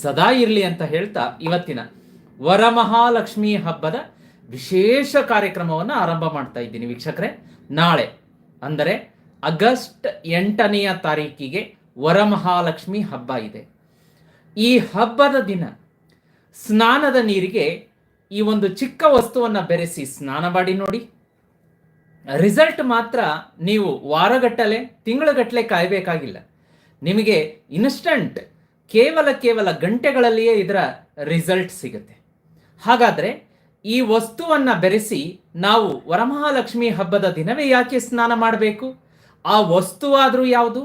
ಸದಾ ಇರಲಿ ಅಂತ ಹೇಳ್ತಾ ಇವತ್ತಿನ ವರಮಹಾಲಕ್ಷ್ಮಿ ಹಬ್ಬದ ವಿಶೇಷ ಕಾರ್ಯಕ್ರಮವನ್ನು ಆರಂಭ ಮಾಡ್ತಾ ಇದ್ದೀನಿ ವೀಕ್ಷಕರೆ. ನಾಳೆ, ಅಂದರೆ ಆಗಸ್ಟ್ ಎಂಟನೆಯ ತಾರೀಕಿಗೆ ವರಮಹಾಲಕ್ಷ್ಮಿ ಹಬ್ಬ ಇದೆ. ಈ ಹಬ್ಬದ ದಿನ ಸ್ನಾನದ ನೀರಿಗೆ ಈ ಒಂದು ಚಿಕ್ಕ ವಸ್ತುವನ್ನು ಬೆರೆಸಿ ಸ್ನಾನ ಮಾಡಿ ನೋಡಿ. ರಿಸಲ್ಟ್ ಮಾತ್ರ ನೀವು ವಾರಗಟ್ಟಲೆ, ತಿಂಗಳುಗಟ್ಟಲೆ ಕಾಯಬೇಕಾಗಿಲ್ಲ. ನಿಮಗೆ ಇನ್ಸ್ಟಂಟ್ ಕೇವಲ ಕೇವಲ ಗಂಟೆಗಳಲ್ಲಿಯೇ ಇದರ ರಿಸಲ್ಟ್ ಸಿಗುತ್ತೆ. ಹಾಗಾದರೆ ಈ ವಸ್ತುವನ್ನು ಬೆರೆಸಿ ನಾವು ವರಮಹಾಲಕ್ಷ್ಮಿ ಹಬ್ಬದ ದಿನವೇ ಯಾಕೆ ಸ್ನಾನ ಮಾಡಬೇಕು? ಆ ವಸ್ತುವಾದರೂ ಯಾವುದು?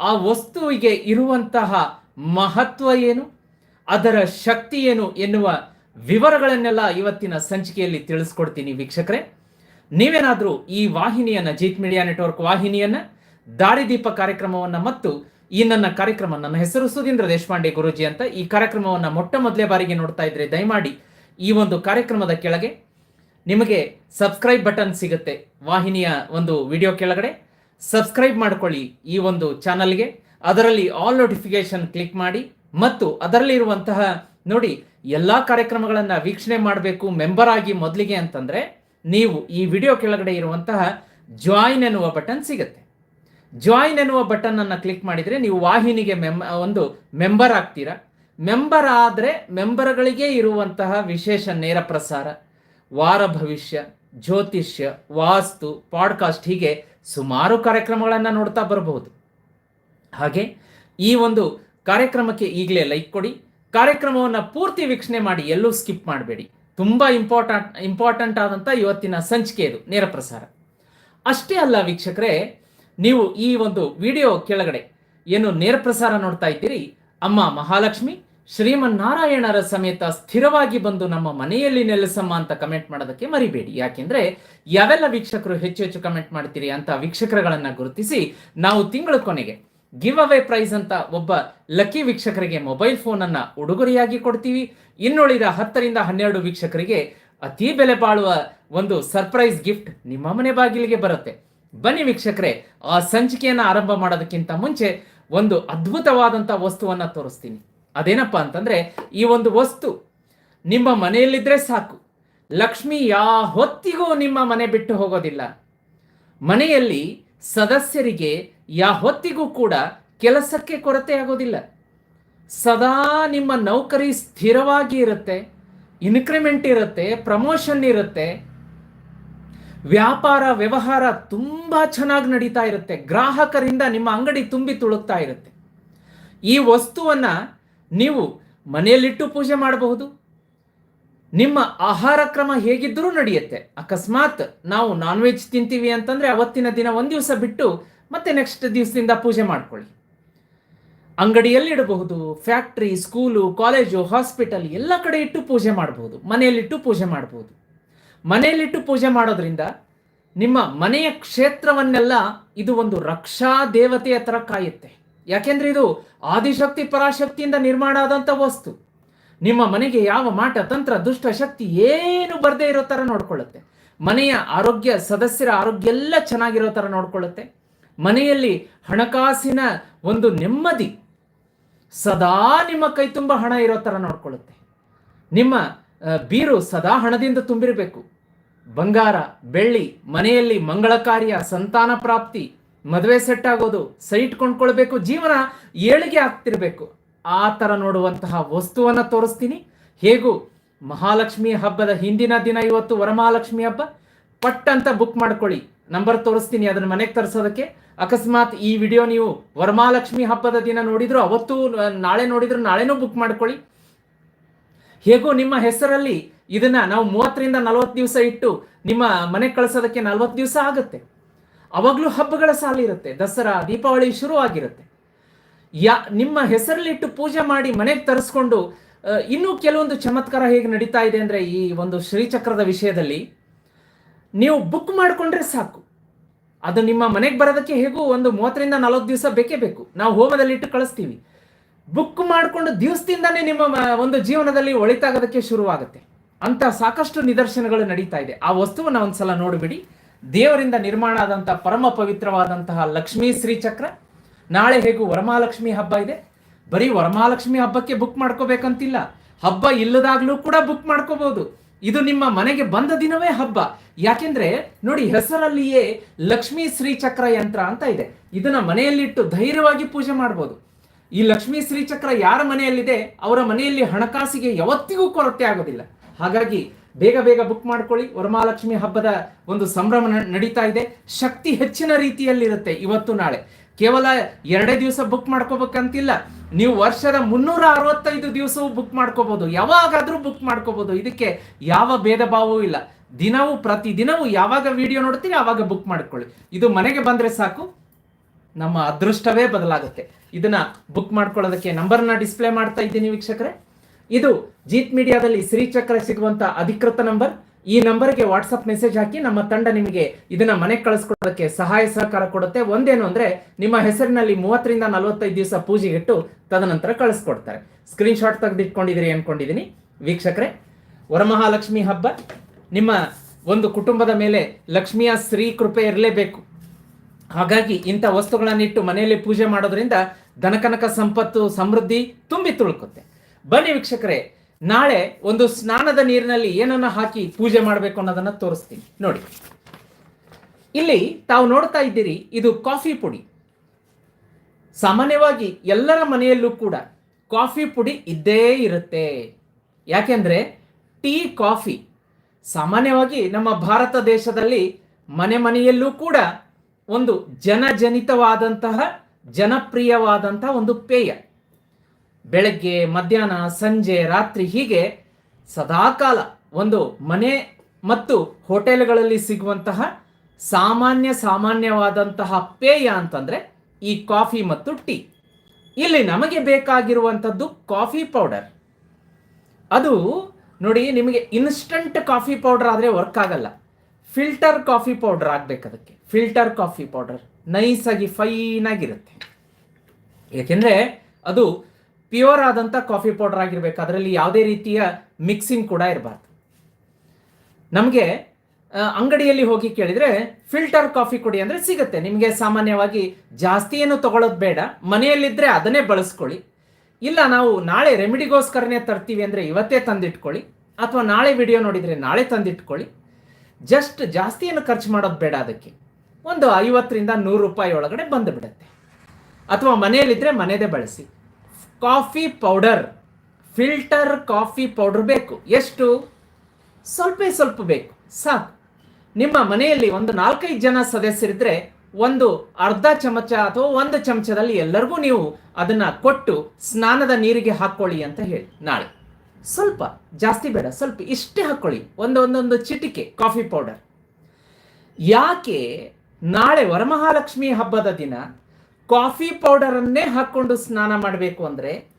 ಆ ವಸ್ತುವಿಗೆ ಇರುವಂತಹ ಮಹತ್ವ ಏನು? ಅದರ ಶಕ್ತಿ ಏನು ಎನ್ನುವ ವಿವರಗಳನ್ನೆಲ್ಲ ಇವತ್ತಿನ ಸಂಚಿಕೆಯಲ್ಲಿ ತಿಳಿಸ್ಕೊಡ್ತೀನಿ ವೀಕ್ಷಕರೇ. ನೀವೇನಾದರೂ ಈ ವಾಹಿನಿಯನ್ನು, ಜೀತ್ ಮೀಡಿಯಾ ನೆಟ್ವರ್ಕ್ ವಾಹಿನಿಯನ್ನು, ದಾರಿದೀಪ ಕಾರ್ಯಕ್ರಮವನ್ನು ಮತ್ತು ಈ ನನ್ನ ಕಾರ್ಯಕ್ರಮ, ನನ್ನ ಹೆಸರು ಸುಧೀಂದ್ರ ದೇಶಪಾಂಡೆ ಗುರುಜಿ ಅಂತ ಈ ಕಾರ್ಯಕ್ರಮವನ್ನು ಮೊಟ್ಟ ಮೊದಲೇ ಬಾರಿಗೆ ನೋಡ್ತಾ ಇದ್ರೆ ದಯಮಾಡಿ ಈ ಒಂದು ಕಾರ್ಯಕ್ರಮದ ಕೆಳಗೆ ನಿಮಗೆ ಸಬ್ಸ್ಕ್ರೈಬ್ ಬಟನ್ ಸಿಗುತ್ತೆ, ವಾಹಿನಿಯ ಒಂದು ವಿಡಿಯೋ ಕೆಳಗಡೆ. ಸಬ್ಸ್ಕ್ರೈಬ್ ಮಾಡ್ಕೊಳ್ಳಿ ಈ ಒಂದು ಚಾನಲ್ಗೆ. ಅದರಲ್ಲಿ ಆಲ್ ನೋಟಿಫಿಕೇಶನ್ ಕ್ಲಿಕ್ ಮಾಡಿ ಮತ್ತು ಅದರಲ್ಲಿರುವಂತಹ ನೋಡಿ ಎಲ್ಲ ಕಾರ್ಯಕ್ರಮಗಳನ್ನು ವೀಕ್ಷಣೆ ಮಾಡಬೇಕು ಮೆಂಬರ್ ಆಗಿ ಮೊದಲಿಗೆ ಅಂತಂದ್ರೆ ನೀವು ಈ ವಿಡಿಯೋ ಕೆಳಗಡೆ ಇರುವಂತಹ ಜಾಯಿನ್ ಎನ್ನುವ ಬಟನ್ ಸಿಗುತ್ತೆ. ಜಾಯಿನ್ ಎನ್ನುವ ಬಟನ್ ಅನ್ನು ಕ್ಲಿಕ್ ಮಾಡಿದರೆ ನೀವು ವಾಹಿನಿಗೆ ಮೆಮ್ ಒಂದು ಮೆಂಬರ್ ಆಗ್ತೀರಾ. ಮೆಂಬರ್ ಆದರೆ ಮೆಂಬರ್ಗಳಿಗೆ ಇರುವಂತಹ ವಿಶೇಷ ನೇರ ಪ್ರಸಾರ, ವಾರ ಭವಿಷ್ಯ, ಜ್ಯೋತಿಷ್ಯ, ವಾಸ್ತು ಪಾಡ್ಕಾಸ್ಟ್ ಹೀಗೆ ಸುಮಾರು ಕಾರ್ಯಕ್ರಮಗಳನ್ನು ನೋಡ್ತಾ ಬರಬಹುದು. ಹಾಗೆ ಈ ಒಂದು ಕಾರ್ಯಕ್ರಮಕ್ಕೆ ಈಗಲೇ ಲೈಕ್ ಕೊಡಿ. ಕಾರ್ಯಕ್ರಮವನ್ನು ಪೂರ್ತಿ ವೀಕ್ಷಣೆ ಮಾಡಿ, ಎಲ್ಲೂ ಸ್ಕಿಪ್ ಮಾಡಬೇಡಿ. ತುಂಬ ಇಂಪಾರ್ಟೆಂಟ್ ಇಂಪಾರ್ಟೆಂಟ್ ಆದಂಥ ಇವತ್ತಿನ ಸಂಚಿಕೆ ಇದು, ನೇರ ಪ್ರಸಾರ. ಅಷ್ಟೇ ಅಲ್ಲ ವೀಕ್ಷಕರೇ ನೀವು ಈ ಒಂದು ವಿಡಿಯೋ ಕೆಳಗಡೆ ಏನು ನೇರ ಪ್ರಸಾರ ನೋಡ್ತಾ ಇದ್ದೀರಿ, ಅಮ್ಮ ಮಹಾಲಕ್ಷ್ಮಿ, ಶ್ರೀಮನ್ನಾರಾಯಣರ ಸಮೇತ ಸ್ಥಿರವಾಗಿ ಬಂದು ನಮ್ಮ ಮನೆಯಲ್ಲಿ ನೆಲೆಸಮ್ಮ ಅಂತ ಕಮೆಂಟ್ ಮಾಡೋದಕ್ಕೆ ಮರಿಬೇಡಿ. ಯಾಕೆಂದ್ರೆ ಯಾವೆಲ್ಲ ವೀಕ್ಷಕರು ಹೆಚ್ಚು ಹೆಚ್ಚು ಕಮೆಂಟ್ ಮಾಡ್ತೀರಿ ಅಂತ ವೀಕ್ಷಕರುಗಳನ್ನ ಗುರುತಿಸಿ ನಾವು ತಿಂಗಳ ಕೊನೆಗೆ ಗಿವ್ ಅವೇ ಪ್ರೈಸ್ ಅಂತ ಒಬ್ಬ ಲಕ್ಕಿ ವೀಕ್ಷಕರಿಗೆ ಮೊಬೈಲ್ ಫೋನ್ ಅನ್ನ ಉಡುಗೊರೆಯಾಗಿ ಕೊಡ್ತೀವಿ. ಇನ್ನುಳಿದ ಹತ್ತರಿಂದ ಹನ್ನೆರಡು ವೀಕ್ಷಕರಿಗೆ ಅತಿ ಬೆಲೆ ಬಾಳುವ ಒಂದು ಸರ್ಪ್ರೈಸ್ ಗಿಫ್ಟ್ ನಿಮ್ಮ ಮನೆ ಬಾಗಿಲಿಗೆ ಬರುತ್ತೆ. ಬನ್ನಿ ವೀಕ್ಷಕರೇ, ಆ ಸಂಚಿಕೆಯನ್ನು ಆರಂಭ ಮಾಡೋದಕ್ಕಿಂತ ಮುಂಚೆ ಒಂದು ಅದ್ಭುತವಾದಂಥ ವಸ್ತುವನ್ನ ತೋರಿಸ್ತೀನಿ. ಅದೇನಪ್ಪ ಅಂತಂದ್ರೆ, ಈ ಒಂದು ವಸ್ತು ನಿಮ್ಮ ಮನೆಯಲ್ಲಿದ್ರೆ ಸಾಕು. ಲಕ್ಷ್ಮಿ ಯಾ ಹೊತ್ತಿಗೂ ನಿಮ್ಮ ಮನೆ ಬಿಟ್ಟು ಹೋಗೋದಿಲ್ಲ. ಮನೆಯಲ್ಲಿ ಸದಸ್ಯರಿಗೆ ಯಾ ಹೊತ್ತಿಗೂ ಕೂಡ ಕೆಲಸಕ್ಕೆ ಕೊರತೆ ಆಗೋದಿಲ್ಲ. ಸದಾ ನಿಮ್ಮ ನೌಕರಿ ಸ್ಥಿರವಾಗಿ ಇರುತ್ತೆ, ಇನ್ಕ್ರಿಮೆಂಟ್ ಇರುತ್ತೆ, ಪ್ರಮೋಷನ್ ಇರುತ್ತೆ ವ್ಯಾಪಾರ, ವ್ಯವಹಾರ ತುಂಬಾ ಚೆನ್ನಾಗಿ ನಡೀತಾ ಇರುತ್ತೆ. ಗ್ರಾಹಕರಿಂದ ನಿಮ್ಮ ಅಂಗಡಿ ತುಂಬಿ ತುಳುಕ್ತಾ ಇರುತ್ತೆ. ಈ ವಸ್ತುವನ್ನ ನೀವು ಮನೆಯಲ್ಲಿಟ್ಟು ಪೂಜೆ ಮಾಡಬಹುದು. ನಿಮ್ಮ ಆಹಾರ ಕ್ರಮ ಹೇಗಿದ್ದರೂ ನಡೆಯುತ್ತೆ. ಅಕಸ್ಮಾತ್ ನಾವು ನಾನ್ ವೆಜ್ ತಿಂತೀವಿ ಅಂತಂದ್ರೆ ಅವತ್ತಿನ ದಿನ ಒಂದು ದಿವಸ ಬಿಟ್ಟು ಮತ್ತೆ ನೆಕ್ಸ್ಟ್ ದಿವಸದಿಂದ ಪೂಜೆ ಮಾಡ್ಕೊಳ್ಳಿ. ಅಂಗಡಿಯಲ್ಲಿ ಇಡಬಹುದು ಫ್ಯಾಕ್ಟ್ರಿ ಸ್ಕೂಲು ಕಾಲೇಜು ಹಾಸ್ಪಿಟಲ್ ಎಲ್ಲ ಕಡೆ ಇಟ್ಟು ಪೂಜೆ ಮಾಡಬಹುದು. ಮನೆಯಲ್ಲಿಟ್ಟು ಪೂಜೆ ಮಾಡಬಹುದು. ಮನೆಯಲ್ಲಿಟ್ಟು ಪೂಜೆ ಮಾಡೋದ್ರಿಂದ ನಿಮ್ಮ ಮನೆಯ ಕ್ಷೇತ್ರವನ್ನೆಲ್ಲ ಇದು ಒಂದು ರಕ್ಷಾ ದೇವತೆಯ ತರ ಕಾಯುತ್ತೆ. ಯಾಕೆಂದ್ರೆ ಇದು ಆದಿಶಕ್ತಿ, ಪರಾಶಕ್ತಿಯಿಂದ ನಿರ್ಮಾಣ ಆದಂಥ ವಸ್ತು. ನಿಮ್ಮ ಮನೆಗೆ ಯಾವ ಮಾಟ, ತಂತ್ರ, ದುಷ್ಟ ಶಕ್ತಿ ಏನು ಬರದೇ ಇರೋ ತರ ನೋಡ್ಕೊಳ್ಳುತ್ತೆ. ಮನೆಯ ಆರೋಗ್ಯ, ಸದಸ್ಯರ ಆರೋಗ್ಯ ಎಲ್ಲ ಚೆನ್ನಾಗಿರೋ ತರ ನೋಡ್ಕೊಳ್ಳುತ್ತೆ. ಮನೆಯಲ್ಲಿ ಹಣಕಾಸಿನ ಒಂದು ನೆಮ್ಮದಿ ಸದಾ ನಿಮ್ಮ ಕೈ ತುಂಬ ಹಣ ಇರೋ ತರ ನೋಡ್ಕೊಳ್ಳುತ್ತೆ. ನಿಮ್ಮ ಬೀರು ಸದಾ ಹಣದಿಂದ ತುಂಬಿರಬೇಕು. ಬಂಗಾರ, ಬೆಳ್ಳಿ, ಮನೆಯಲ್ಲಿ ಮಂಗಳ ಕಾರ್ಯ ಸಂತಾನ ಪ್ರಾಪ್ತಿ, ಮದುವೆ ಸೆಟ್ ಆಗೋದು, ಸೈಟ್ ಕೊಂಡ್ಕೊಳ್ಬೇಕು, ಜೀವನ ಏಳಿಗೆ ಆಗ್ತಿರ್ಬೇಕು. ಆ ಥರ ನೋಡುವಂತಹ ವಸ್ತುವನ್ನ ತೋರಿಸ್ತೀನಿ. ಹೇಗೂ, ಮಹಾಲಕ್ಷ್ಮಿ ಹಬ್ಬದ ಹಿಂದಿನ ದಿನ ಇವತ್ತು ವರಮಹಾಲಕ್ಷ್ಮಿ ಹಬ್ಬ. ಪಟ್ ಅಂತ ಬುಕ್ ಮಾಡ್ಕೊಳ್ಳಿ. ನಂಬರ್ ತೋರಿಸ್ತೀನಿ, ಅದನ್ನ ಮನೆಗೆ ತರಿಸೋದಕ್ಕೆ. ಅಕಸ್ಮಾತ್ ಈ ವಿಡಿಯೋ ನೀವು ವರಮಹಾಲಕ್ಷ್ಮಿ ಹಬ್ಬದ ದಿನ ನೋಡಿದ್ರು, ಅವತ್ತು, ನಾಳೆ ನೋಡಿದ್ರು ನಾಳೆನೂ ಬುಕ್ ಮಾಡ್ಕೊಳ್ಳಿ. ಹೇಗೂ ನಿಮ್ಮ ಹೆಸರಲ್ಲಿ ಇದನ್ನ ನಾವು ಮೂವತ್ತರಿಂದ ನಲವತ್ತು ದಿವಸ ಇಟ್ಟು ನಿಮ್ಮ ಮನೆಗೆ ಕಳಿಸೋದಕ್ಕೆ ನಲವತ್ತು ದಿವಸ ಆಗುತ್ತೆ. ಅವಾಗಲೂ ಹಬ್ಬಗಳ ಸಾಲ ಇರುತ್ತೆ. ದಸರಾ, ದೀಪಾವಳಿ ಶುರು ಆಗಿರುತ್ತೆ. ಯಾ, ನಿಮ್ಮ ಹೆಸರಲ್ಲಿಟ್ಟು ಪೂಜೆ ಮಾಡಿ ಮನೆಗೆ ತರಿಸ್ಕೊಂಡು ಇನ್ನೂ ಕೆಲವೊಂದು ಚಮತ್ಕಾರ ಹೇಗೆ ನಡೀತಾ ಇದೆ ಅಂದರೆ ಈ ಒಂದು ಶ್ರೀಚಕ್ರದ ವಿಷಯದಲ್ಲಿ ನೀವು ಬುಕ್ ಮಾಡಿಕೊಂಡ್ರೆ ಸಾಕು. ಅದು ನಿಮ್ಮ ಮನೆಗೆ ಬರೋದಕ್ಕೆ ಹೇಗೂ ಒಂದು ಮೂವತ್ತರಿಂದ ನಲವತ್ತು ದಿವಸ ಬೇಕೇ ಬೇಕು. ನಾವು ಹೋಮದಲ್ಲಿ ಇಟ್ಟು ಕಳಿಸ್ತೀವಿ. ಬುಕ್ ಮಾಡಿಕೊಂಡು ದಿವಸದಿಂದಾನೇ ನಿಮ್ಮ ಒಂದು ಜೀವನದಲ್ಲಿ ಒಳಿತಾಗೋದಕ್ಕೆ ಶುರುವಾಗುತ್ತೆ. ಅಂತ ಸಾಕಷ್ಟು ನಿದರ್ಶನಗಳು ನಡೀತಾ ಇದೆ. ಆ ವಸ್ತುವನ್ನು ಒಂದ್ಸಲ ನೋಡಿಬಿಡಿ. ದೇವರಿಂದ ನಿರ್ಮಾಣ ಆದಂತಹ ಪರಮ ಪವಿತ್ರವಾದಂತಹ ಲಕ್ಷ್ಮೀ ಶ್ರೀಚಕ್ರ, ನಾಳೆ ಹೇಗೂ ವರಮಹಾಲಕ್ಷ್ಮಿ ಹಬ್ಬ ಇದೆ. ಬರೀ ವರಮಹಾಲಕ್ಷ್ಮಿ ಹಬ್ಬಕ್ಕೆ ಬುಕ್ ಮಾಡ್ಕೋಬೇಕಂತಿಲ್ಲ. ಹಬ್ಬ ಇಲ್ಲದಾಗ್ಲೂ ಕೂಡ ಬುಕ್ ಮಾಡ್ಕೋಬಹುದು ಇದು ನಿಮ್ಮ ಮನೆಗೆ ಬಂದ ದಿನವೇ ಹಬ್ಬ. ಯಾಕೆಂದ್ರೆ, ನೋಡಿ ಹೆಸರಲ್ಲಿಯೇ ಲಕ್ಷ್ಮೀ ಶ್ರೀಚಕ್ರ ಯಂತ್ರ ಅಂತ ಇದೆ. ಇದನ್ನ ಮನೆಯಲ್ಲಿಟ್ಟು ಧೈರ್ಯವಾಗಿ ಪೂಜೆ ಮಾಡ್ಬೋದು. ಈ ಲಕ್ಷ್ಮೀ ಶ್ರೀಚಕ್ರ ಯಾರ ಮನೆಯಲ್ಲಿದೆ? ಅವರ ಮನೆಯಲ್ಲಿ ಹಣಕಾಸಿಗೆ ಯಾವತ್ತಿಗೂ ಕೊರತೆ ಆಗೋದಿಲ್ಲ. ಹಾಗಾಗಿ ಬೇಗ ಬೇಗ ಬುಕ್ ಮಾಡ್ಕೊಳ್ಳಿ. ವರಮಹಾಲಕ್ಷ್ಮಿ ಹಬ್ಬದ ಒಂದು ಸಂಭ್ರಮ ನಡೀತಾ ಇದೆ. ಶಕ್ತಿ ಹೆಚ್ಚಿನ ರೀತಿಯಲ್ಲಿರುತ್ತೆ ಇವತ್ತು ನಾಳೆ. ಕೇವಲ ಎರಡೇ ದಿವಸ ಬುಕ್ ಮಾಡ್ಕೋಬೇಕಂತಿಲ್ಲ. ನೀವು ವರ್ಷದ ಮುನ್ನೂರ ಅರವತ್ತೈದು ದಿವಸವೂ ಬುಕ್ ಮಾಡ್ಕೋಬಹುದು ಯಾವಾಗಾದ್ರೂ ಬುಕ್ ಮಾಡ್ಕೋಬಹುದು ಇದಕ್ಕೆ ಯಾವ ಭೇದ ಭಾವವೂ ಇಲ್ಲ. ದಿನವೂ ಪ್ರತಿ ದಿನವೂ ಯಾವಾಗ ವಿಡಿಯೋ ನೋಡ್ತೀರಿ ಆವಾಗ ಬುಕ್ ಮಾಡ್ಕೊಳ್ಳಿ. ಇದು ಮನೆಗೆ ಬಂದ್ರೆ ಸಾಕು. ನಮ್ಮ ಅದೃಷ್ಟವೇ ಬದಲಾಗುತ್ತೆ. ಇದನ್ನ ಬುಕ್ ಮಾಡ್ಕೊಳ್ಳೋದಕ್ಕೆ ನಂಬರ್ನ ಡಿಸ್ಪ್ಲೇ ಮಾಡ್ತಾ ಇದ್ದೀನಿ ವೀಕ್ಷಕರೇ. ಇದು ಜೀತ್ ಮೀಡಿಯಾದಲ್ಲಿ ಶ್ರೀಚಕ್ರ ಸಿಗುವಂತ ಅಧಿಕೃತ ನಂಬರ್ ಈ ನಂಬರ್ಗೆ ವಾಟ್ಸಪ್ ಮೆಸೇಜ್ ಹಾಕಿ ನಮ್ಮ ತಂಡ ನಿಮಗೆ ಇದನ್ನ ಮನೆಗೆ ಕಳಿಸ್ಕೊಡೋದಕ್ಕೆ ಸಹಾಯ ಸಹಕಾರ ಕೊಡುತ್ತೆ. ಒಂದೇನು ಅಂದ್ರೆ ನಿಮ್ಮ ಹೆಸರಿನಲ್ಲಿ ಮೂವತ್ತರಿಂದ ನಲವತ್ತೈದು ದಿವಸ ಪೂಜೆಗಿಟ್ಟು ತದನಂತರ ಕಳಿಸ್ಕೊಡ್ತಾರೆ. ಸ್ಕ್ರೀನ್ ಶಾಟ್ ತೆಗೆದಿಟ್ಕೊಂಡಿದ್ದೀರಿ ಅನ್ಕೊಂಡಿದ್ದೀನಿ. ವೀಕ್ಷಕರೇ, ವರಮಹಾಲಕ್ಷ್ಮಿ ಹಬ್ಬ. ನಿಮ್ಮ ಒಂದು ಕುಟುಂಬದ ಮೇಲೆ ಲಕ್ಷ್ಮಿಯ ಶ್ರೀ ಕೃಪೆ ಇರಲೇಬೇಕು. ಹಾಗಾಗಿ ಇಂಥ ವಸ್ತುಗಳನ್ನಿಟ್ಟು ಮನೆಯಲ್ಲಿ ಪೂಜೆ ಮಾಡೋದ್ರಿಂದ ದನಕನಕ ಸಂಪತ್ತು, ಸಮೃದ್ಧಿ ತುಂಬಿ ತುಳುಕುತ್ತೆ. ಬನ್ನಿ ವೀಕ್ಷಕರೇ, ನಾಳೆ ಒಂದು ಸ್ನಾನದ ನೀರಿನಲ್ಲಿ ಏನನ್ನ ಹಾಕಿ ಪೂಜೆ ಮಾಡಬೇಕು ಅನ್ನೋದನ್ನ ತೋರಿಸ್ತೀನಿ. ನೋಡಿ. ಇಲ್ಲಿ ತಾವು ನೋಡ್ತಾ ಇದ್ದೀರಿ, ಇದು ಕಾಫಿ ಪುಡಿ. ಸಾಮಾನ್ಯವಾಗಿ ಎಲ್ಲರ ಮನೆಯಲ್ಲೂ ಕೂಡ ಕಾಫಿ ಪುಡಿ ಇದ್ದೇ ಇರುತ್ತೆ. ಯಾಕೆಂದ್ರೆ ಟೀ, ಕಾಫಿ ಸಾಮಾನ್ಯವಾಗಿ ನಮ್ಮ ಭಾರತ ದೇಶದಲ್ಲಿ ಮನೆ ಮನೆಯಲ್ಲೂ ಕೂಡ ಒಂದು ಜನಜನಿತವಾದಂತಹ ಜನಪ್ರಿಯವಾದಂತಹ ಒಂದು ಪೇಯ. ಬೆಳಗ್ಗೆ, ಮಧ್ಯಾಹ್ನ, ಸಂಜೆ, ರಾತ್ರಿ ಹೀಗೆ ಸದಾಕಾಲ ಒಂದು ಮನೆ ಮತ್ತು ಹೋಟೆಲ್ಗಳಲ್ಲಿ ಸಿಗುವಂತಹ ಸಾಮಾನ್ಯ ಸಾಮಾನ್ಯವಾದಂತಹ ಪೇಯ ಅಂತಂದ್ರೆ ಈ ಕಾಫಿ ಮತ್ತು ಟೀ. ಇಲ್ಲಿ ನಮಗೆ ಬೇಕಾಗಿರುವಂಥದ್ದು ಕಾಫಿ ಪೌಡರ್. ಅದು ನೋಡಿ ನಿಮಗೆ ಇನ್ಸ್ಟಂಟ್ ಕಾಫಿ ಪೌಡರ್ ಆದರೆ ವರ್ಕ್ ಆಗಲ್ಲ. ಫಿಲ್ಟರ್ ಕಾಫಿ ಪೌಡರ್ ಆಗ್ಬೇಕು ಅದಕ್ಕೆ. ಫಿಲ್ಟರ್ ಕಾಫಿ ಪೌಡರ್ ನೈಸ್ ಆಗಿ ಫೈನ್ ಆಗಿರುತ್ತೆ. ಏಕೆಂದ್ರೆ ಅದು ಪ್ಯೂರ್ ಆದಂಥ ಕಾಫಿ ಪೌಡರ್ ಆಗಿರ್ಬೇಕು. ಅದರಲ್ಲಿ ಯಾವುದೇ ರೀತಿಯ ಮಿಕ್ಸಿಂಗ್ ಕೂಡ ಇರಬಾರ್ದು. ನಮಗೆ ಅಂಗಡಿಯಲ್ಲಿ ಹೋಗಿ ಕೇಳಿದ್ರೆ ಫಿಲ್ಟರ್ ಕಾಫಿ ಕೊಡಿ ಅಂದ್ರೆ ಸಿಗುತ್ತೆ. ನಿಮಗೆ ಸಾಮಾನ್ಯವಾಗಿ ಜಾಸ್ತಿ ಏನು ತಗೊಳ್ಳೋದು ಬೇಡ. ಮನೆಯಲ್ಲಿದ್ದರೆ ಅದನ್ನೇ ಬಳಸ್ಕೊಳ್ಳಿ. ಇಲ್ಲ, ನಾವು ನಾಳೆ ರೆಮಿಡಿಗೋಸ್ಕರನೇ ತರ್ತೀವಿ ಅಂದರೆ ಇವತ್ತೇ ತಂದಿಟ್ಕೊಳ್ಳಿ. ಅಥವಾ ನಾಳೆ ವಿಡಿಯೋ ನೋಡಿದರೆ ನಾಳೆ ತಂದಿಟ್ಕೊಳ್ಳಿ. ಜಸ್ಟ್ ಜಾಸ್ತಿಯನ್ನು ಖರ್ಚು ಮಾಡೋದು ಬೇಡ ಅದಕ್ಕೆ. ಒಂದು ಐವತ್ತರಿಂದ ನೂರು ರೂಪಾಯಿ ಒಳಗಡೆ ಬಂದು ಬಿಡುತ್ತೆ. ಅಥವಾ ಮನೆಯಲ್ಲಿದ್ದರೆ ಮನೆಯದೇ ಬಳಸಿ. Coffee powder, filter coffee powder ಬೇಕು. ಎಷ್ಟು? ಸ್ವಲ್ಪ ಸ್ವಲ್ಪ ಬೇಕು. ಸಾಕು. ನಿಮ್ಮ ಮನೆಯಲ್ಲಿ ಒಂದು ನಾಲ್ಕೈದು ಜನ ಸದಸ್ಯರಿದ್ದರೆ ಒಂದು ಅರ್ಧ ಚಮಚ ಅಥವಾ ಒಂದು ಚಮಚದಲ್ಲಿ ಎಲ್ಲರಿಗೂ ನೀವು ಅದನ್ನು ಕೊಟ್ಟು ಸ್ನಾನದ ನೀರಿಗೆ ಹಾಕ್ಕೊಳ್ಳಿ ಅಂತ ಹೇಳಿ ನಾಳೆ. ಸ್ವಲ್ಪ, ಜಾಸ್ತಿ ಬೇಡ, ಸ್ವಲ್ಪ ಇಷ್ಟೇ ಹಾಕ್ಕೊಳ್ಳಿ ಒಂದು, ಒಂದೊಂದು ಚಿಟಿಕೆ, ಕಾಫಿ ಪೌಡರ್. ಯಾಕೆ ನಾಳೆ ವರಮಹಾಲಕ್ಷ್ಮಿ ಹಬ್ಬದ ದಿನ ಕಾಫಿ ಪೌಡರನ್ನೇ ಹಾಕ್ಕೊಂಡು ಸ್ನಾನ ಮಾಡಬೇಕು ಅಂದರೆ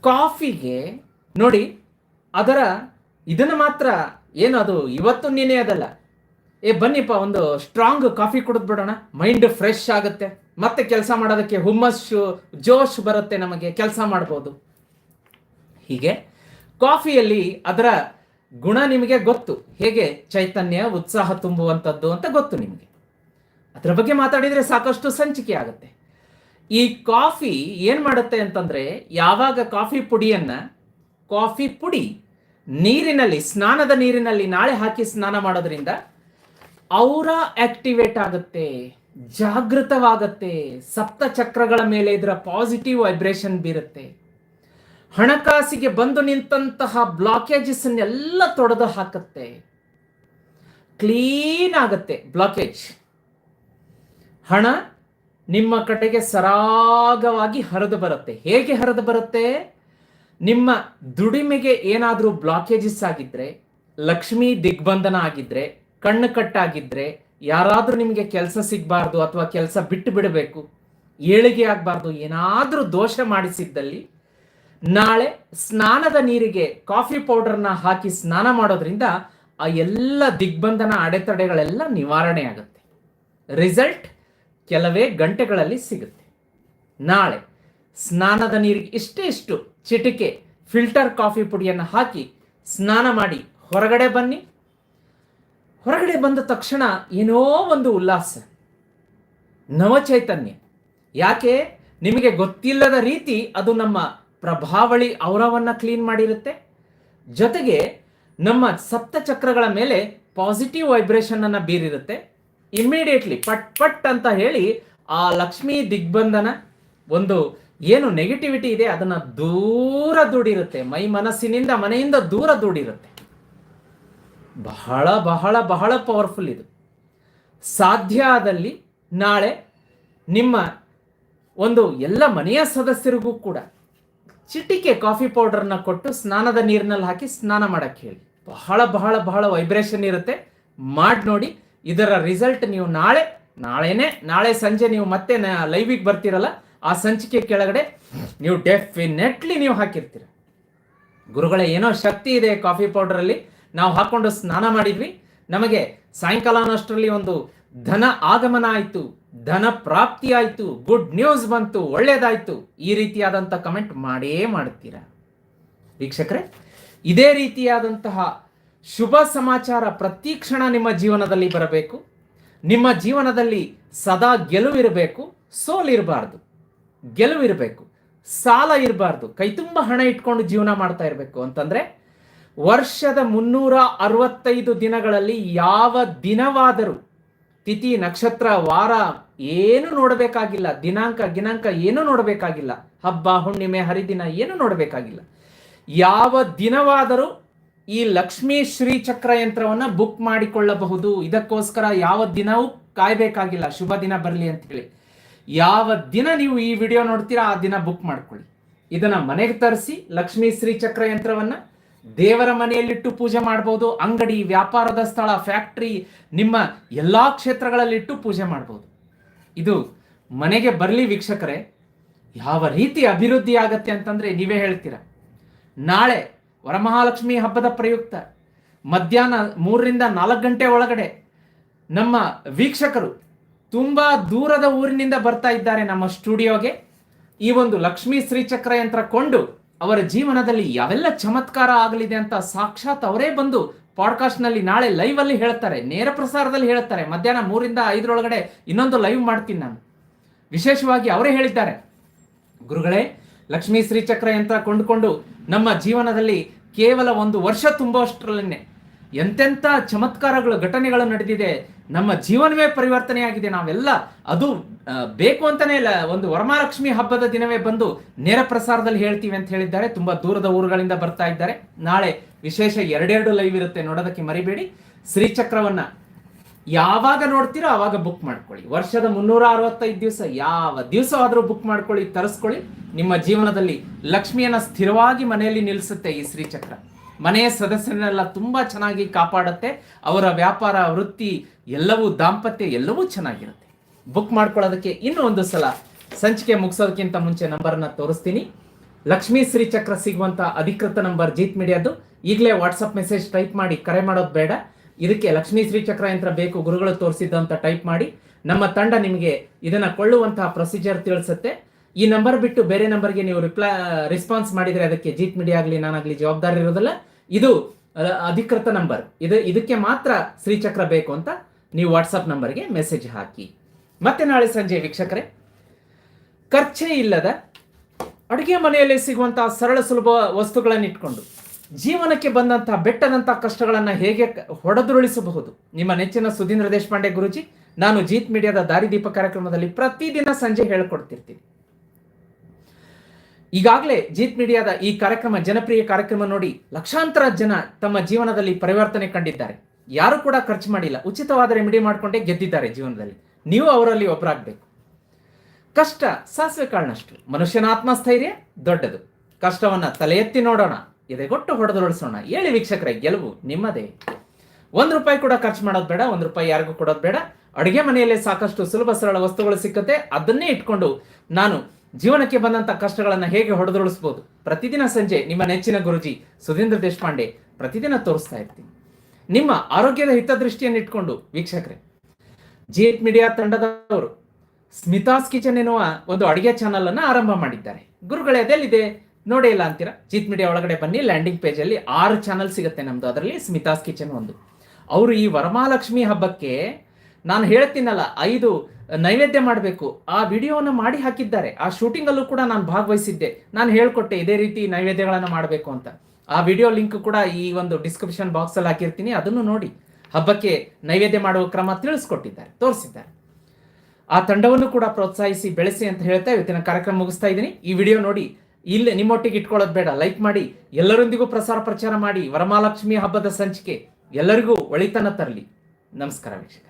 ಕಾಫಿಗೆ, ನೋಡಿ, ಅದರ ಇದನ್ನು ಮಾತ್ರ ಏನು ಅದು ಇವತ್ತು ನೀನೇ ಅದಲ್ಲ. ಏ, ಬನ್ನಿಪ್ಪ, ಒಂದು ಸ್ಟ್ರಾಂಗ್ ಕಾಫಿ ಕುಡಿದು ಬಿಡೋಣ. ಮೈಂಡ್ ಫ್ರೆಶ್ ಆಗುತ್ತೆ. ಮತ್ತೆ ಕೆಲಸ ಮಾಡೋದಕ್ಕೆ ಹುಮ್ಮಸ್ಸು, ಜೋಶ್ ಬರುತ್ತೆ ನಮಗೆ, ಕೆಲಸ ಮಾಡ್ಬೋದು. ಹೀಗೆ ಕಾಫಿಯಲ್ಲಿ ಅದರ ಗುಣ ನಿಮಗೆ ಗೊತ್ತು. ಹೇಗೆ ಚೈತನ್ಯ, ಉತ್ಸಾಹ ತುಂಬುವಂಥದ್ದು ಅಂತ ಗೊತ್ತು ನಿಮಗೆ. ಅದರ ಬಗ್ಗೆ ಮಾತಾಡಿದರೆ ಸಾಕಷ್ಟು ಸಂಚಿಕೆ ಆಗುತ್ತೆ. ಈ ಕಾಫಿ ಏನು ಮಾಡುತ್ತೆ ಅಂತಂದರೆ, ಯಾವಾಗ ಕಾಫಿ ಪುಡಿಯನ್ನು, ಕಾಫಿ ಪುಡಿ ನೀರಿನಲ್ಲಿ, ಸ್ನಾನದ ನೀರಿನಲ್ಲಿ ನಾಳೆ ಹಾಕಿ ಸ್ನಾನ ಮಾಡೋದ್ರಿಂದ ಔರ ಆಕ್ಟಿವೇಟ್ ಆಗುತ್ತೆ, ಜಾಗೃತವಾಗತ್ತೆ ಸಪ್ತ ಚಕ್ರಗಳ ಮೇಲೆ ಇದರ ಪಾಸಿಟಿವ್ ವೈಬ್ರೇಷನ್ ಬೀರುತ್ತೆ. ಹಣಕಾಸಿಗೆ ಬಂದು ನಿಂತಹ ಬ್ಲಾಕೇಜಸ್ ಎಲ್ಲ ತೊಡೆದು ಹಾಕುತ್ತೆ. ಕ್ಲೀನ್ ಆಗುತ್ತೆ ಬ್ಲಾಕೇಜ್. ಹಣ ನಿಮ್ಮ ಕಡೆಗೆ ಸರಾಗವಾಗಿ ಹರಿದು ಬರುತ್ತೆ. ಹೇಗೆ ಹರಿದು ಬರುತ್ತೆ? ನಿಮ್ಮ ದುಡಿಮೆಗೆ ಏನಾದರೂ ಬ್ಲಾಕೇಜಸ್ ಆಗಿದ್ರೆ, ಲಕ್ಷ್ಮಿ ದಿಗ್ಬಂಧನ ಆಗಿದ್ರೆ, ಕಣ್ಣು ಕಟ್ಟಾಗಿದ್ರೆ, ಯಾರಾದರೂ ನಿಮಗೆ ಕೆಲಸ ಸಿಗಬಾರ್ದು ಅಥವಾ ಕೆಲಸ ಬಿಟ್ಟು ಬಿಡಬೇಕು, ಏಳಿಗೆ ಆಗಬಾರ್ದು, ಏನಾದರೂ ದೋಷ ಮಾಡಿಸಿದ್ದಲ್ಲಿ ನಾಳೆ ಸ್ನಾನದ ನೀರಿಗೆ ಕಾಫಿ ಪೌಡರ್ನ ಹಾಕಿ ಸ್ನಾನ ಮಾಡೋದ್ರಿಂದ ಆ ಎಲ್ಲ ದಿಗ್ಬಂಧನ ಅಡೆತಡೆಗಳೆಲ್ಲ ನಿವಾರಣೆ ಆಗುತ್ತೆ ರಿಸಲ್ಟ್ ಕೆಲವೇ ಗಂಟೆಗಳಲ್ಲಿ ಸಿಗುತ್ತೆ. ನಾಳೆ ಸ್ನಾನದ ನೀರಿಗೆ ಇಷ್ಟೇ ಇಷ್ಟು ಚಿಟಿಕೆ ಫಿಲ್ಟರ್ ಕಾಫಿ ಪುಡಿಯನ್ನು ಹಾಕಿ ಸ್ನಾನ ಮಾಡಿ ಹೊರಗಡೆ ಬನ್ನಿ. ಹೊರಗಡೆ ಬಂದ ತಕ್ಷಣ ಏನೋ ಒಂದು ಉಲ್ಲಾಸ. ನವಚೈತನ್ಯ. ಯಾಕೆ? ನಿಮಗೆ ಗೊತ್ತಿಲ್ಲದ ರೀತಿ ಅದು ನಮ್ಮ ಪ್ರಭಾವಳಿ ಔರವನ್ನ ಕ್ಲೀನ್ ಮಾಡಿರುತ್ತೆ. ಜೊತೆಗೆ ನಮ್ಮ ಸಪ್ತ ಚಕ್ರಗಳ ಮೇಲೆ ಪಾಸಿಟಿವ್ ವೈಬ್ರೇಷನ್ ಅನ್ನು ಬೀರಿರುತ್ತೆ. ಇಮ್ಮಿಡಿಯೇಟ್ಲಿ ಪಟ್ ಪಟ್ ಅಂತ ಹೇಳಿ ಆ ಲಕ್ಷ್ಮೀ ದಿಗ್ಬಂಧನ ಒಂದು ಏನು ನೆಗೆಟಿವಿಟಿ ಇದೆ ಅದನ್ನ ದೂರ ದೂಡಿರುತ್ತೆ. ಮೈ ಮನಸ್ಸಿನಿಂದ ಮನೆಯಿಂದ ದೂರ ದೂಡಿರುತ್ತೆ. ಬಹಳ ಬಹಳ ಬಹಳ ಪವರ್ಫುಲ್ ಇದು. ಸಾಧ್ಯ ಆದಲ್ಲಿ ನಾಳೆ ನಿಮ್ಮ ಒಂದು ಎಲ್ಲ ಮನೆಯ ಸದಸ್ಯರಿಗೂ ಕೂಡ ಚಿಟಿಕೆ ಕಾಫಿ ಪೌಡರ್ನ ಕೊಟ್ಟು ಸ್ನಾನದ ನೀರಿನಲ್ಲಿ ಹಾಕಿ ಸ್ನಾನ ಮಾಡಕ್ಕೆ ಹೇಳಿ. ಬಹಳ ಬಹಳ ಬಹಳ ವೈಬ್ರೇಷನ್ ಇರುತ್ತೆ. ಮಾಡಿ ನೋಡಿ, ಇದರ ರಿಸಲ್ಟ್ ನೀವು ನಾಳೆ, ನಾಳೆನೇ, ನಾಳೆ ಸಂಜೆ ನೀವು ಮತ್ತೆ ಲೈವಿಗೆ ಬರ್ತೀರಲ್ಲ, ಆ ಸಂಚಿಕೆ ಕೆಳಗಡೆ ನೀವು ಡೆಫಿನೆಟ್ಲಿ ನೀವು ಹಾಕಿರ್ತೀರ. ಗುರುಗಳ, ಏನೋ ಶಕ್ತಿ ಇದೆ ಕಾಫಿ ಪೌಡರಲ್ಲಿ. ನಾವು ಹಾಕೊಂಡು ಸ್ನಾನ ಮಾಡಿದ್ವಿ. ನಮಗೆ ಸಾಯಂಕಾಲ ಅನ್ನೋಷ್ಟರಲ್ಲಿ ಒಂದು ಧನ ಆಗಮನ ಆಯಿತು. ಧನ ಪ್ರಾಪ್ತಿ ಆಯಿತು ಗುಡ್ ನ್ಯೂಸ್ ಬಂತು, ಒಳ್ಳೇದಾಯ್ತು, ಈ ರೀತಿಯಾದಂಥ ಕಮೆಂಟ್ ಮಾಡೇ ಮಾಡ್ತೀರಾ ವೀಕ್ಷಕರೇ, ಇದೇ ರೀತಿಯಾದಂತಹ ಶುಭ ಸಮಾಚಾರ ಪ್ರತಿ ಕ್ಷಣ ನಿಮ್ಮ ಜೀವನದಲ್ಲಿ ಬರಬೇಕು. ನಿಮ್ಮ ಜೀವನದಲ್ಲಿ ಸದಾ ಗೆಲುವಿರಬೇಕು, ಸೋಲಿರಬಾರ್ದು, ಗೆಲುವಿರಬೇಕು, ಸಾಲ ಇರಬಾರ್ದು, ಕೈ ತುಂಬ ಹಣ ಇಟ್ಕೊಂಡು ಜೀವನ ಮಾಡ್ತಾ ಇರಬೇಕು ಅಂತಂದ್ರೆ, ವರ್ಷದ ಮುನ್ನೂರ ಅರವತ್ತೈದು ದಿನಗಳಲ್ಲಿ ಯಾವ ದಿನವಾದರೂ ತಿಥಿ, ನಕ್ಷತ್ರ, ವಾರ ಏನು ನೋಡಬೇಕಾಗಿಲ್ಲ. ದಿನಾಂಕ, ಗಿನಾಂಕ ಏನು ನೋಡಬೇಕಾಗಿಲ್ಲ. ಹಬ್ಬ, ಹುಣ್ಣಿಮೆ, ಹರಿದಿನ ಏನು ನೋಡಬೇಕಾಗಿಲ್ಲ. ಯಾವ ದಿನವಾದರೂ ಈ ಲಕ್ಷ್ಮೀ ಶ್ರೀ ಚಕ್ರ ಯಂತ್ರವನ್ನ ಬುಕ್ ಮಾಡಿಕೊಳ್ಳಬಹುದು. ಇದಕ್ಕೋಸ್ಕರ ಯಾವ ದಿನವೂ ಕಾಯಬೇಕಾಗಿಲ್ಲ. ಶುಭ ದಿನ ಬರಲಿ ಅಂತ ಹೇಳಿ ಯಾವ ದಿನ ನೀವು ಈ ವಿಡಿಯೋ ನೋಡ್ತೀರಾ ಆ ದಿನ ಬುಕ್ ಮಾಡ್ಕೊಳ್ಳಿ. ಇದನ್ನ ಮನೆಗೆ ತರಿಸಿ ಲಕ್ಷ್ಮೀ ಶ್ರೀ ಚಕ್ರ ಯಂತ್ರವನ್ನ ದೇವರ ಮನೆಯಲ್ಲಿಟ್ಟು ಪೂಜೆ ಮಾಡ್ಬೋದು, ಅಂಗಡಿ, ವ್ಯಾಪಾರದ ಸ್ಥಳ ಫ್ಯಾಕ್ಟ್ರಿ ನಿಮ್ಮ ಎಲ್ಲಾ ಕ್ಷೇತ್ರಗಳಲ್ಲಿಟ್ಟು ಪೂಜೆ ಮಾಡ್ಬೋದು. ಇದು ಮನೆಗೆ ಬರಲಿ ವೀಕ್ಷಕರೇ, ಯಾವ ರೀತಿ ಅಭಿವೃದ್ಧಿ ಆಗತ್ತೆ ಅಂತಂದ್ರೆ ನೀವೇ ಹೇಳ್ತೀರಾ. ನಾಳೆ ವರಮಹಾಲಕ್ಷ್ಮಿ ಹಬ್ಬದ ಪ್ರಯುಕ್ತ, ಮಧ್ಯಾಹ್ನ ಮೂರರಿಂದ ನಾಲ್ಕು ಗಂಟೆ ಒಳಗಡೆ ನಮ್ಮ ವೀಕ್ಷಕರು ತುಂಬಾ ದೂರದ ಊರಿನಿಂದ ಬರ್ತಾ ಇದ್ದಾರೆ ನಮ್ಮ ಸ್ಟುಡಿಯೋಗೆ. ಈ ಒಂದು ಲಕ್ಷ್ಮೀ ಶ್ರೀಚಕ್ರ ಯಂತ್ರ ಕೊಂಡು ಅವರ ಜೀವನದಲ್ಲಿ ಯಾವೆಲ್ಲ ಚಮತ್ಕಾರ ಆಗಲಿದೆ ಅಂತ ಸಾಕ್ಷಾತ್ ಅವರೇ ಬಂದು ಪಾಡ್ಕಾಸ್ಟ್ನಲ್ಲಿ ನಾಳೆ ಲೈವ್ ಅಲ್ಲಿ ಹೇಳ್ತಾರೆ, ನೇರ ಪ್ರಸಾರದಲ್ಲಿ ಹೇಳ್ತಾರೆ. ಮಧ್ಯಾಹ್ನ ಮೂರಿಂದ ಐದರೊಳಗಡೆ ಇನ್ನೊಂದು ಲೈವ್ ಮಾಡ್ತೀನಿ ನಾನು. ವಿಶೇಷವಾಗಿ ಅವರೇ ಹೇಳಿದ್ದಾರೆ. ಗುರುಗಳೇ, ಲಕ್ಷ್ಮೀ ಶ್ರೀಚಕ್ರ ಯಂತ್ರ ಕೊಂಡುಕೊಂಡು ನಮ್ಮ ಜೀವನದಲ್ಲಿ ಕೇವಲ ಒಂದು ವರ್ಷ ತುಂಬುವಷ್ಟರಲ್ಲೇ ಎಂತೆಂಥ ಚಮತ್ಕಾರಗಳು, ಘಟನೆಗಳು ನಡೆದಿದೆ, ನಮ್ಮ ಜೀವನವೇ ಪರಿವರ್ತನೆಯಾಗಿದೆ, ನಾವೆಲ್ಲ ಅದು ಬೇಕು ಅಂತಾನೆ ಇಲ್ಲ, ಒಂದು ವರಮಹಾಲಕ್ಷ್ಮಿ ಹಬ್ಬದ ದಿನವೇ ಬಂದು ನೇರ ಪ್ರಸಾರದಲ್ಲಿ ಹೇಳ್ತೀವಿ ಅಂತ ಹೇಳಿದ್ದಾರೆ. ತುಂಬಾ ದೂರದ ಊರುಗಳಿಂದ ಬರ್ತಾ ಇದ್ದಾರೆ. ನಾಳೆ ವಿಶೇಷ ಎರಡೆರಡು ಲೈವ್ ಇರುತ್ತೆ, ನೋಡೋದಕ್ಕೆ ಮರಿಬೇಡಿ. ಶ್ರೀಚಕ್ರವನ್ನ ಯಾವಾಗ ನೋಡ್ತೀರೋ ಆವಾಗ ಬುಕ್ ಮಾಡ್ಕೊಳ್ಳಿ. ವರ್ಷದ ಮುನ್ನೂರ ಅರವತ್ತೈದು ದಿವಸ, ಯಾವ ದಿವಸ ಆದರೂ ಬುಕ್ ಮಾಡ್ಕೊಳ್ಳಿ, ತರಿಸ್ಕೊಳ್ಳಿ. ನಿಮ್ಮ ಜೀವನದಲ್ಲಿ ಲಕ್ಷ್ಮಿಯನ್ನ ಸ್ಥಿರವಾಗಿ ಮನೆಯಲ್ಲಿ ನಿಲ್ಲಿಸುತ್ತೆ ಈ ಶ್ರೀಚಕ್ರ. ಮನೆಯ ಸದಸ್ಯರನ್ನೆಲ್ಲ ತುಂಬ ಚೆನ್ನಾಗಿ ಕಾಪಾಡುತ್ತೆ. ಅವರ ವ್ಯಾಪಾರ, ವೃತ್ತಿ ಎಲ್ಲವೂ ದಾಂಪತ್ಯ ಎಲ್ಲವೂ ಚೆನ್ನಾಗಿರುತ್ತೆ. ಬುಕ್ ಮಾಡ್ಕೊಳ್ಳೋದಕ್ಕೆ ಇನ್ನೂ ಒಂದು ಸಲ ಸಂಚಿಕೆ ಮುಗಿಸೋದಕ್ಕಿಂತ ಮುಂಚೆ ನಂಬರ್ನ ತೋರಿಸ್ತೀನಿ. ಲಕ್ಷ್ಮೀ ಶ್ರೀ ಚಕ್ರ ಸಿಗುವಂತ ಅಧಿಕೃತ ನಂಬರ್ ಜೀತ್ ಮೀಡಿಯಾದು ಈಗಲೇ ವಾಟ್ಸಪ್ ಮೆಸೇಜ್ ಟೈಪ್ ಮಾಡಿ, ಕರೆ ಮಾಡೋದು ಬೇಡ. ಇದಕ್ಕೆ ಲಕ್ಷ್ಮೀ ಶ್ರೀ ಚಕ್ರ ಯಂತ್ರ ಬೇಕು, ಗುರುಗಳು ತೋರಿಸಿದ್ದು ಟೈಪ್ ಮಾಡಿ. ನಮ್ಮ ತಂಡ ನಿಮಗೆ ಇದನ್ನ ಕೊಳ್ಳುವಂತಹ ಪ್ರೊಸೀಜರ್ ತಿಳಿಸುತ್ತೆ. ಈ ನಂಬರ್ ಬಿಟ್ಟು ಬೇರೆ ನಂಬರ್ಗೆ ನೀವು ರಿಪ್ಲೈ ರೆಸ್ಪಾನ್ಸ್ ಮಾಡಿದ್ರೆ ಅದಕ್ಕೆ ಜೀತ್ ಮೀಡಿಯಾ ಆಗಲಿ ನಾನಾಗಲಿ ಜವಾಬ್ದಾರಿ ಇರೋದಿಲ್ಲ. ಇದು ಅಧಿಕೃತ ನಂಬರ್. ಇದು, ಇದಕ್ಕೆ ಮಾತ್ರ ಶ್ರೀಚಕ್ರ ಬೇಕು ಅಂತ ನೀವು ವಾಟ್ಸಪ್ ನಂಬರ್ಗೆ ಮೆಸೇಜ್ ಹಾಕಿ. ಮತ್ತೆ ನಾಳೆ ಸಂಜೆ ವೀಕ್ಷಕರೇ, ಖರ್ಚೇ ಇಲ್ಲದ ಅಡುಗೆ ಮನೆಯಲ್ಲಿ ಸಿಗುವಂತಹ ಸರಳ ಸುಲಭ ವಸ್ತುಗಳನ್ನು ಇಟ್ಕೊಂಡು, ಜೀವನಕ್ಕೆ ಬಂದಂತಹ ಬೆಟ್ಟದಂತಹ ಕಷ್ಟಗಳನ್ನು ಹೇಗೆ ಹೊಡೆದುರುಳಿಸಬಹುದು? ನಿಮ್ಮ ನೆಚ್ಚಿನ ಸುಧೀಂದ್ರ ದೇಶಪಾಂಡೆ ಗುರುಜಿ, ನಾನು ಜೀತ್ ಮೀಡಿಯಾದ ದಾರಿದೀಪ ಕಾರ್ಯಕ್ರಮದಲ್ಲಿ ಪ್ರತಿದಿನ ಸಂಜೆ ಹೇಳ್ಕೊಡ್ತಿರ್ತೀನಿ. ಈಗಾಗಲೇ ಜೀತ್ ಮೀಡಿಯಾದ ಈ ಕಾರ್ಯಕ್ರಮ, ಜನಪ್ರಿಯ ಕಾರ್ಯಕ್ರಮ ನೋಡಿ ಲಕ್ಷಾಂತರ ಜನ ತಮ್ಮ ಜೀವನದಲ್ಲಿ ಪರಿವರ್ತನೆ ಕಂಡಿದ್ದಾರೆ. ಯಾರು ಕೂಡ ಖರ್ಚು ಮಾಡಿಲ್ಲ. ಉಚಿತವಾದ ರೆಮಿಡಿ ಮಾಡಿಕೊಂಡೇ ಗೆದ್ದಿದ್ದಾರೆ ಜೀವನದಲ್ಲಿ. ನೀವು ಅವರಲ್ಲಿ ಒಬ್ಬರಾಗಬೇಕು ಕಷ್ಟ ಸಾಸಿವೆ ಕಾಳನಷ್ಟು. ಮನುಷ್ಯನ ಆತ್ಮಸ್ಥೈರ್ಯ ದೊಡ್ಡದು. ಕಷ್ಟವನ್ನ ತಲೆ ಎತ್ತಿ ನೋಡೋಣ, ಎದೆಗೊಟ್ಟು ಹೊಡೆದೊಳಿಸೋಣ ಹೇಳಿ ವೀಕ್ಷಕರೇ, ಗೆಲುವು ನಿಮ್ಮದೇ. ಒಂದು ರೂಪಾಯಿ ಕೂಡ ಖರ್ಚು ಮಾಡೋದು ಬೇಡ, ಒಂದು ರೂಪಾಯಿ ಯಾರಿಗೂ ಕೊಡೋದು ಬೇಡ. ಅಡುಗೆ ಮನೆಯಲ್ಲೇ ಸಾಕಷ್ಟು ಸುಲಭ ಸರಳ ವಸ್ತುಗಳು ಸಿಕ್ಕತ್ತೆ. ಅದನ್ನೇ ಇಟ್ಕೊಂಡು ನಾನು ಜೀವನಕ್ಕೆ ಬಂದಂತ ಕಷ್ಟಗಳನ್ನು ಹೇಗೆ ಹೊಡೆದುರುಳಿಸ್ಬೋದು? ಪ್ರತಿದಿನ ಸಂಜೆ ನಿಮ್ಮ ನೆಚ್ಚಿನ ಗುರುಜಿ ಸುಧೀಂದ್ರ ದೇಶಪಾಂಡೆ ಪ್ರತಿದಿನ ತೋರಿಸ್ತಾ ಇರ್ತೀನಿ. ನಿಮ್ಮ ಆರೋಗ್ಯದ ಹಿತದೃಷ್ಟಿಯನ್ನು ಇಟ್ಕೊಂಡು ವೀಕ್ಷಕರೆ ಜಿ ಮೀಡಿಯಾ ತಂಡದವರು ಸ್ಮಿತಾಸ್ ಕಿಚನ್ ಎನ್ನುವ ಒಂದು ಅಡಿಗೆ ಚಾನಲ್ ಅನ್ನು ಆರಂಭ ಮಾಡಿದ್ದಾರೆ. ಗುರುಗಳೇ, ಅದೆಲ್ಲಿದೆ? ನೋಡೇ ಇಲ್ಲ ಅಂತೀರಾ? ಜೀತ್ ಮೀಡಿಯಾ ಒಳಗಡೆ ಬನ್ನಿ ಲ್ಯಾಂಡಿಂಗ್ ಪೇಜಲ್ಲಿ ಆರು ಚಾನಲ್ ಸಿಗುತ್ತೆ ನಮ್ದು. ಅದರಲ್ಲಿ ಸ್ಮಿತಾಸ್ ಕಿಚನ್ ಒಂದು. ಅವರು ಈ ವರಮಹಾಲಕ್ಷ್ಮಿ ಹಬ್ಬಕ್ಕೆ ನಾನು ಹೇಳ್ತೀನಲ್ಲ, ಐದು ನೈವೇದ್ಯ ಮಾಡಬೇಕು. ಆ ವಿಡಿಯೋವನ್ನು ಮಾಡಿ ಹಾಕಿದ್ದಾರೆ. ಆ ಶೂಟಿಂಗ್ ಅಲ್ಲೂ ಕೂಡ ನಾನು ಭಾಗವಹಿಸಿದ್ದೆ. ನಾನು ಹೇಳ್ಕೊಟ್ಟೆ ಇದೇ ರೀತಿ ನೈವೇದ್ಯಗಳನ್ನು ಮಾಡಬೇಕು ಅಂತ. ಆ ವಿಡಿಯೋ ಲಿಂಕ್ ಕೂಡ ಈ ಒಂದು ಡಿಸ್ಕ್ರಿಪ್ಷನ್ ಬಾಕ್ಸ್ ಅಲ್ಲಿ ಹಾಕಿರ್ತೀನಿ. ಅದನ್ನು ನೋಡಿ. ಹಬ್ಬಕ್ಕೆ ನೈವೇದ್ಯ ಮಾಡುವ ಕ್ರಮ ತಿಳಿಸ್ಕೊಟ್ಟಿದ್ದಾರೆ. ತೋರಿಸಿದ್ದಾರೆ. ಆ ತಂಡವನ್ನು ಕೂಡ ಪ್ರೋತ್ಸಾಹಿಸಿ ಬೆಳೆಸಿ ಅಂತ ಹೇಳ್ತಾ ಇವತ್ತಿನ ಕಾರ್ಯಕ್ರಮ ಮುಗಿಸ್ತಾ ಇದ್ದೀನಿ. ಈ ವಿಡಿಯೋ ನೋಡಿ. ಇಲ್ಲೇ ನಿಮ್ಮೊಟ್ಟಿಗೆ ಇಟ್ಕೊಳ್ಳೋದು ಬೇಡ. ಲೈಕ್ ಮಾಡಿ. ಎಲ್ಲರೊಂದಿಗೂ ಪ್ರಸಾರ ಪ್ರಚಾರ ಮಾಡಿ. ವರಮಹಾಲಕ್ಷ್ಮಿ ಹಬ್ಬದ ಸಂಚಿಕೆ. ಎಲ್ಲರಿಗೂ ಒಳಿತನ ತರಲಿ. ನಮಸ್ಕಾರ ವೀಕ್ಷಕ